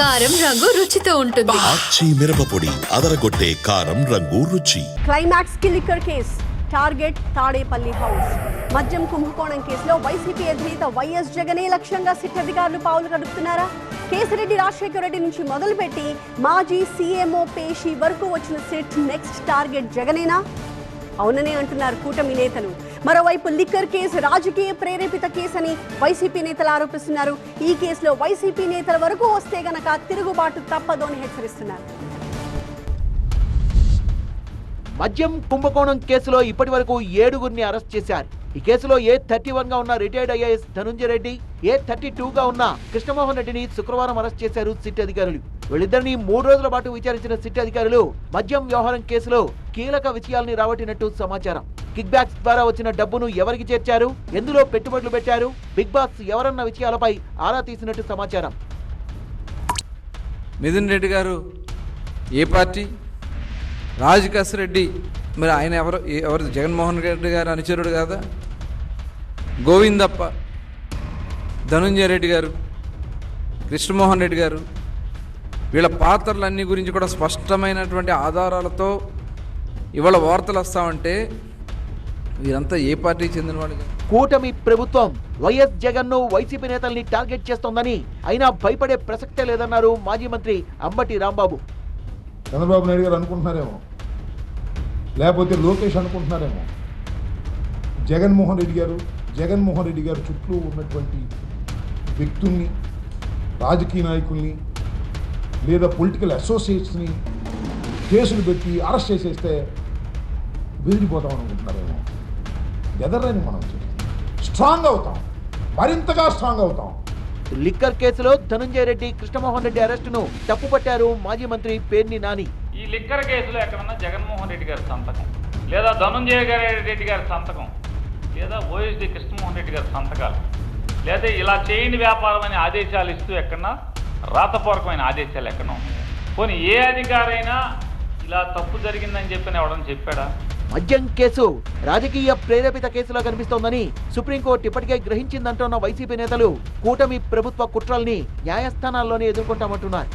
కారం రంగు రుచితో ఉంటుంది. ఆచి మిరపపొడి అదరగొట్టే కారం రంగు రుచి. క్లైమాక్స్కి liquor case target Tadepalli house మద్యం కుంభకోణం కేసులో వైసీపీ అధినేత వైఎస్ జగనే లక్ష్యంగా సిట్ అధికారులు పావులు కడుపుతున్నారా? కేసిరెడ్డి రాజశేఖర రెడ్డి నుంచి మొదలుపెట్టి మాజీ సీఎంఓ పేషి వరకు వచ్చిన సిట్ నెక్స్ట్ టార్గెట్ జగనేనా? అవుననే అంటున్నారు కూటమి నేతలు. మరోవైపు లిక్కర్ కేసు రాజకీయ ప్రేరేపిత కేసని వైసీపీ నేతలు ఆరోపిస్తున్నారు. ఈ కేసులో వైసీపీ నేతల వరకు వస్తే గనక తిరుగుబాటు తప్పదని హెచ్చరిస్తున్నారు. మద్యం కుంభకోణం కేసులో ఇప్పటి వరకు ఏడుగురిని అరెస్ట్ చేశారు. ఈ కేసులో ఏ థర్టీ వన్గా ఉన్న retired IAS Dhanunjaya Reddy A thirty two గా ఉన్న కృష్ణమోహన్ రెడ్డిని శుక్రవారం అరెస్ట్ చేశారు సిట్ అధికారులు. వీళ్ళిద్దరిని మూడు రోజుల పాటు విచారించిన సిట్ అధికారులు మద్యం వ్యవహారం కేసులో కీలక విషయాల్ని రాబట్టినట్టు సమాచారం. కిక్ బ్యాక్స్ ద్వారా వచ్చిన డబ్బును ఎవరికి చేర్చారు? ఎందులో పెట్టుబడులు పెట్టారు? బిగ్ బాస్ ఎవరన్న విషయాలపై ఆరా తీసినట్టు సమాచారం. మిథున్ రెడ్డి గారు ఏ పార్టీ? రాజకాశ్ రెడ్డి మరి ఆయన ఎవరు? ఎవరు? జగన్మోహన్ రెడ్డి గారు అనుచరుడు కాదా? గోవిందప్ప ధనుంజయ రెడ్డి గారు కృష్ణమోహన్ రెడ్డి గారు వీళ్ళ పాత్రలన్నీ గురించి కూడా స్పష్టమైనటువంటి ఆధారాలతో ఇవాళ వార్తలు వస్తామంటే వీరంతా ఏ పార్టీకి చెందిన వాళ్ళు కాదు. కూటమి ప్రభుత్వం వైఎస్ జగన్ను వైసీపీ నేతల్ని టార్గెట్ చేస్తోందని అయినా భయపడే ప్రసక్తే లేదన్నారు మాజీ మంత్రి అంబటి రాంబాబు. చంద్రబాబు నాయుడు గారు అనుకుంటున్నారేమో? లేకపోతే లోకేష్ అనుకుంటున్నారేమో? జగన్మోహన్ రెడ్డి గారు జగన్మోహన్ రెడ్డి గారు చుట్టూ ఉన్నటువంటి వ్యక్తుల్ని రాజకీయ నాయకుల్ని లేదా పొలిటికల్ అసోసియేట్స్ని కేసులు పెట్టి అరెస్ట్ చేసేస్తే బెదిరిపోతాం అనుకుంటున్నారేమో? ఎదరని మనం స్ట్రాంగ్ అవుతాం. మరింతగా స్ట్రాంగ్ అవుతాం. లిక్కర్ కేసులో ధనుంజయ రెడ్డి కృష్ణమోహన్ రెడ్డి అరెస్టును తప్పుపట్టారు మాజీ మంత్రి పేర్ని నాని. ఈ లిక్కర్ కేసులో ఎక్కడన్నా జగన్మోహన్ రెడ్డి గారి సంతకం లేదా ధనుంజయ గారి రెడ్డి గారి సంతకం లేదా ఓఎస్డి కృష్ణమోహన్ రెడ్డి గారి సంతకాలు లేదా ఇలా చేయండి వ్యాపారం అనే ఆదేశాలు ఇస్తూ ఎక్కడన్నా రాతపూర్వకమైన ఆదేశాలు ఉన్నాయా? పోనీ ఏ అధికారైనా ఇలా తప్పు జరిగిందని చెప్పిన ఎవడని చెప్పాడా? మద్యం కేసు. రాజకీయ ప్రేరేపిత కేసులో కనిపిస్తోందని సుప్రీంకోర్టు ఇప్పటికే గ్రహించిందంటున్న వైసీపీ నేతలు కూటమి ప్రభుత్వ కుట్రల్ని న్యాయస్థానాల్లోనే ఎదుర్కొంటామంటున్నారు.